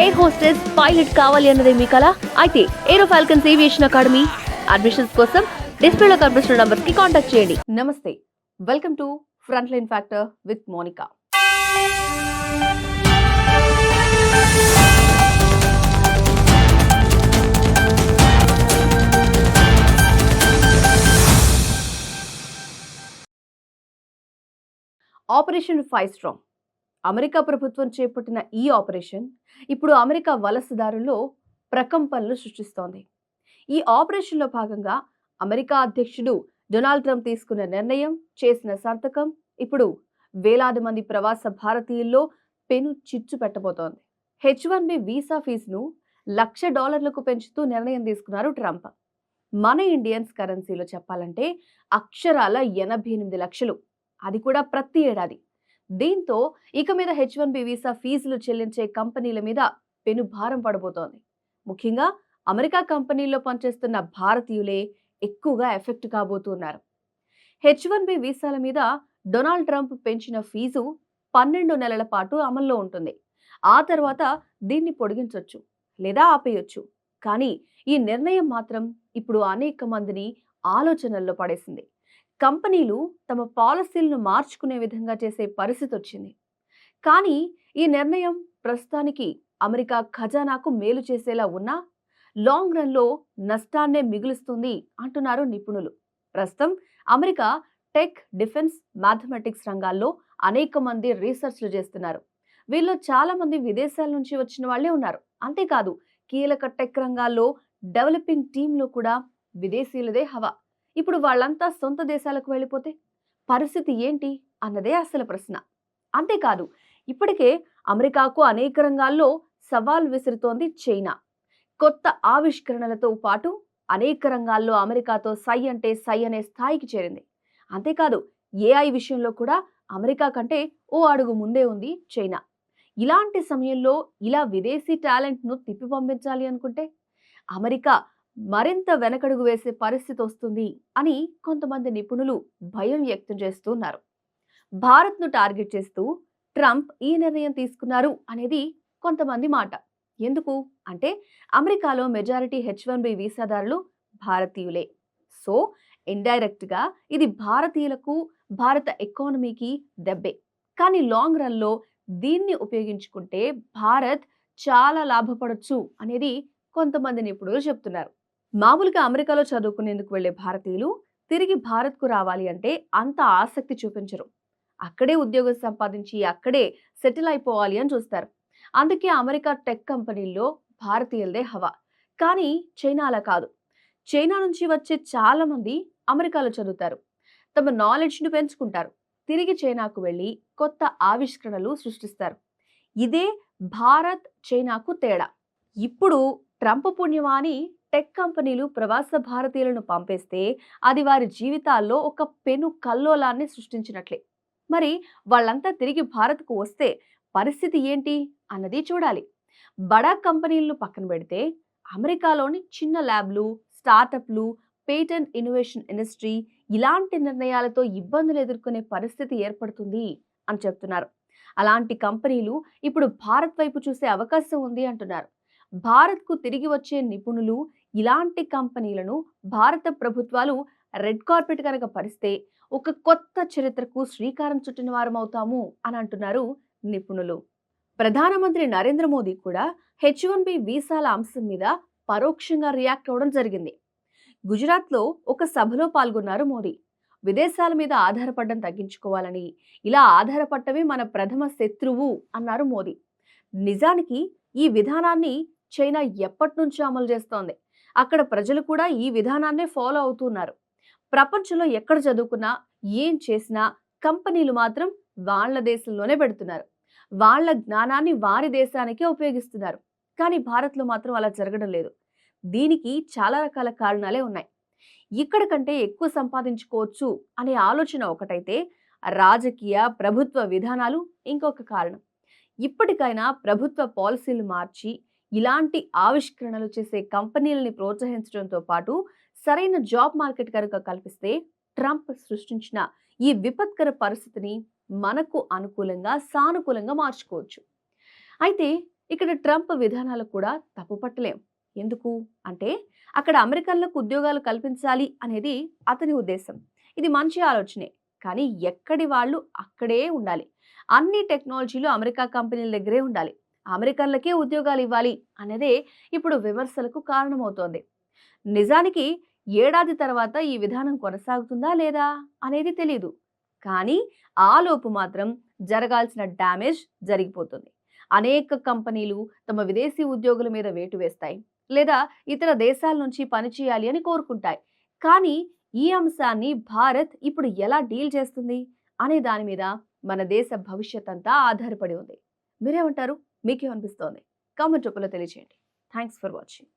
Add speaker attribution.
Speaker 1: Air hostess pilot కావాలి అన్నదే మీ కళ అయితే Aero Falcons aviation academy admissions కోసం డిస్ప్లేలో కనిపిస్తున్న నంబర్కి కాంటాక్ట్ చేయండి. నమస్తే. Welcome to front line factor with Monica operation five strong America ప్రభుత్వం చేపట్టిన ఈ ఆపరేషన్ ఇప్పుడు అమెరికా వలసదారుల్లో ప్రకంపనలు సృష్టిస్తోంది. ఈ ఆపరేషన్లో భాగంగా అమెరికా అధ్యక్షుడు డొనాల్డ్ ట్రంప్ తీసుకున్న నిర్ణయం చేసిన సంతకం ఇప్పుడు వేలాది మంది ప్రవాస భారతీయుల్లో పెను చిచ్చు పెట్టబోతోంది. హెచ్ వన్ బి వీసా ఫీజును లక్ష డాలర్లకు పెంచుతూ నిర్ణయం తీసుకున్నారు ట్రంప్. మన ఇండియన్స్ కరెన్సీలో చెప్పాలంటే అక్షరాల ఎనభై ఎనిమిది లక్షలు. అది కూడా ప్రతి ఏడాది. దీంతో ఇక మీద హెచ్ వన్ బి వీసా ఫీజులు చెల్లించే కంపెనీల మీద పెను భారం పడబోతోంది. ముఖ్యంగా అమెరికా కంపెనీల్లో పనిచేస్తున్న భారతీయులే ఎక్కువగా ఎఫెక్ట్ కాబోతున్నారు. హెచ్ వన్ బి వీసాల మీద డొనాల్డ్ ట్రంప్ పెంచిన ఫీజు పన్నెండు నెలల పాటు అమల్లో ఉంటుంది. ఆ తర్వాత దీన్ని పొడిగించవచ్చు లేదా ఆపేయొచ్చు. కానీ ఈ నిర్ణయం మాత్రం ఇప్పుడు అనేక మందిని ఆలోచనల్లో పడేసింది. కంపెనీలు తమ పాలసీలను మార్చుకునే విధంగా చేసే పరిస్థితి వచ్చింది కానీ ఈ నిర్ణయం ప్రస్తుతానికి అమెరికా ఖజానాకు మేలు చేసేలా ఉన్నా లాంగ్ రన్లో నష్టాన్నే మిగులుస్తుంది అంటున్నారు నిపుణులు. ప్రస్తుతం అమెరికా టెక్ డిఫెన్స్ మ్యాథమెటిక్స్ రంగాల్లో అనేక మంది రీసెర్చ్లు చేస్తున్నారు. వీళ్ళు చాలా మంది విదేశాల నుంచి వచ్చిన వాళ్ళే ఉన్నారు. అంతేకాదు కీలక టెక్ రంగాల్లో డెవలపింగ్ టీంలో కూడా విదేశీయులదే హవా. ఇప్పుడు వాళ్ళంతా సొంత దేశాలకు వెళ్ళిపోతే పరిస్థితి ఏంటి అన్నదే అసలు ప్రశ్న. అంతేకాదు ఇప్పటికే అమెరికాకు అనేక రంగాల్లో సవాల్ విసురుతోంది చైనా. కొత్త ఆవిష్కరణలతో పాటు అనేక రంగాల్లో అమెరికాతో సై అంటే సై అనే స్థాయికి చేరింది. అంతేకాదు ఏఐ విషయంలో కూడా అమెరికా కంటే ఓ అడుగు ముందే ఉంది చైనా. ఇలాంటి సమయంలో ఇలా విదేశీ టాలెంట్ను తిప్పి పంపించాలి అనుకుంటే అమెరికా మరింత వెనకడుగు వేసే పరిస్థితి వస్తుంది అని కొంతమంది నిపుణులు భయం వ్యక్తం చేస్తున్నారు భారత్ను టార్గెట్ చేస్తూ ట్రంప్ ఈ నిర్ణయం తీసుకున్నారు అనేది కొంతమంది మాట. ఎందుకు? అంటే అమెరికాలో మెజారిటీ హెచ్ వన్ బి వీసాదారులు భారతీయులే. సో ఇండైరెక్ట్గా ఇది భారతీయులకు భారత ఎకానమీకి దెబ్బే. కానీ లాంగ్ రన్లో దీన్ని ఉపయోగించుకుంటే భారత్ చాలా లాభపడొచ్చు అనేది కొంతమంది నిపుణులు చెప్తున్నారు. మామూలుగా అమెరికాలో చదువుకునేందుకు వెళ్ళే భారతీయులు తిరిగి భారత్కు రావాలి అంటే అంత ఆసక్తి చూపించరు. అక్కడే ఉద్యోగం సంపాదించి అక్కడే సెటిల్ అయిపోవాలి అని చూస్తారు. అందుకే అమెరికా టెక్ కంపెనీల్లో భారతీయులదే హవా. కానీ చైనా అలా కాదు. చైనా నుంచి వచ్చే చాలామంది అమెరికాలో చదువుతారు. తమ నాలెడ్జ్ను పెంచుకుంటారు. తిరిగి చైనాకు వెళ్ళి కొత్త ఆవిష్కరణలు సృష్టిస్తారు. ఇదే భారత్ చైనాకు తేడా. ఇప్పుడు ట్రంప్ పుణ్యమా అని టెక్ కంపెనీలు ప్రవాస భారతీయులను పంపేస్తే అది వారి జీవితాల్లో ఒక పెను కల్లోలాన్ని సృష్టించినట్లే. మరి వాళ్ళంతా తిరిగి భారత్కు వస్తే పరిస్థితి ఏంటి అన్నది చూడాలి. బడా కంపెనీలను పక్కన పెడితే అమెరికాలోని చిన్న ల్యాబ్లు స్టార్టప్లు పేటెంట్ ఇన్నోవేషన్ ఇండస్ట్రీ ఇలాంటి నిర్ణయాలతో ఇబ్బందులు ఎదుర్కొనే పరిస్థితి ఏర్పడుతుంది అని చెప్తున్నారు. అలాంటి కంపెనీలు ఇప్పుడు భారత్ వైపు చూసే అవకాశం ఉంది అంటున్నారు. భారత్కు తిరిగి వచ్చే నిపుణులు ఇలాంటి కంపెనీలను భారత ప్రభుత్వాలు రెడ్ కార్పెట్ కనుక పరిస్తే ఒక కొత్త చరిత్రకు శ్రీకారం చుట్టిన వారం అవుతాము అని అంటున్నారు నిపుణులు. ప్రధానమంత్రి నరేంద్ర మోదీ కూడా హెచ్ వన్ బి వీసాల అంశం మీద పరోక్షంగా రియాక్ట్ అవ్వడం జరిగింది. గుజరాత్లో ఒక సభలో పాల్గొన్నారు మోదీ. విదేశాల మీద ఆధారపడడం తగ్గించుకోవాలని ఇలా ఆధారపడటమే మన ప్రథమ శత్రువు అన్నారు మోదీ. నిజానికి ఈ విధానాన్ని చైనా ఎప్పటి నుంచో అమలు చేస్తోంది? అక్కడ ప్రజలు కూడా ఈ విధానాన్నే ఫాలో అవుతున్నారు. ప్రపంచంలో ఎక్కడ చదువుకున్నా ఏం చేసినా కంపెనీలు మాత్రం వాళ్ళ దేశంలోనే పెడుతున్నారు. వాళ్ళ జ్ఞానాన్ని వారి దేశానికే ఉపయోగిస్తున్నారు. కానీ భారత్లో మాత్రం అలా జరగడం లేదు. దీనికి చాలా రకాల కారణాలే ఉన్నాయి. ఇక్కడ కంటే ఎక్కువ సంపాదించుకోవచ్చు అనే ఆలోచన ఒకటైతే రాజకీయ ప్రభుత్వ విధానాలు ఇంకొక కారణం. ఇప్పటికైనా ప్రభుత్వ పాలసీలు మార్చి ఇలాంటి ఆవిష్కరణలు చేసే కంపెనీలని ప్రోత్సహించడంతో పాటు సరైన జాబ్ మార్కెట్ కనుక కల్పిస్తే ట్రంప్ సృష్టించిన ఈ విపత్కర పరిస్థితిని మనకు అనుకూలంగా సానుకూలంగా మార్చుకోవచ్చు. అయితే ఇక్కడ ట్రంప్ విధానాలు కూడా తప్పుపట్టలేం ఎందుకు? అంటే అక్కడ అమెరికన్లకు ఉద్యోగాలు కల్పించాలి అనేది అతని ఉద్దేశం. ఇది మంచి ఆలోచనే. కానీ ఎక్కడి వాళ్ళు అక్కడే ఉండాలి. అన్ని టెక్నాలజీలు అమెరికా కంపెనీల దగ్గరే ఉండాలి. అమెరికన్లకే ఉద్యోగాలు ఇవ్వాలి అనేదే ఇప్పుడు విమర్శలకు కారణమవుతోంది. నిజానికి ఏడాది తర్వాత ఈ విధానం కొనసాగుతుందా లేదా అనేది తెలియదు కానీ ఆలోపు మాత్రం జరగాల్సిన డ్యామేజ్ జరిగిపోతుంది. అనేక కంపెనీలు తమ విదేశీ ఉద్యోగుల మీద వేటు వేస్తాయి లేదా ఇతర దేశాల నుంచి పనిచేయాలి అని కోరుకుంటాయి. కానీ ఈ అంశాన్ని భారత్ ఇప్పుడు ఎలా డీల్ చేస్తుంది అనే దాని మీద మన దేశ భవిష్యత్ అంతా ఆధారపడి ఉంది. మీరేమంటారు? మీకేమనిపిస్తోంది కామెంట్ రూపంలో తెలియజేయండి థ్యాంక్స్ ఫర్ వాచింగ్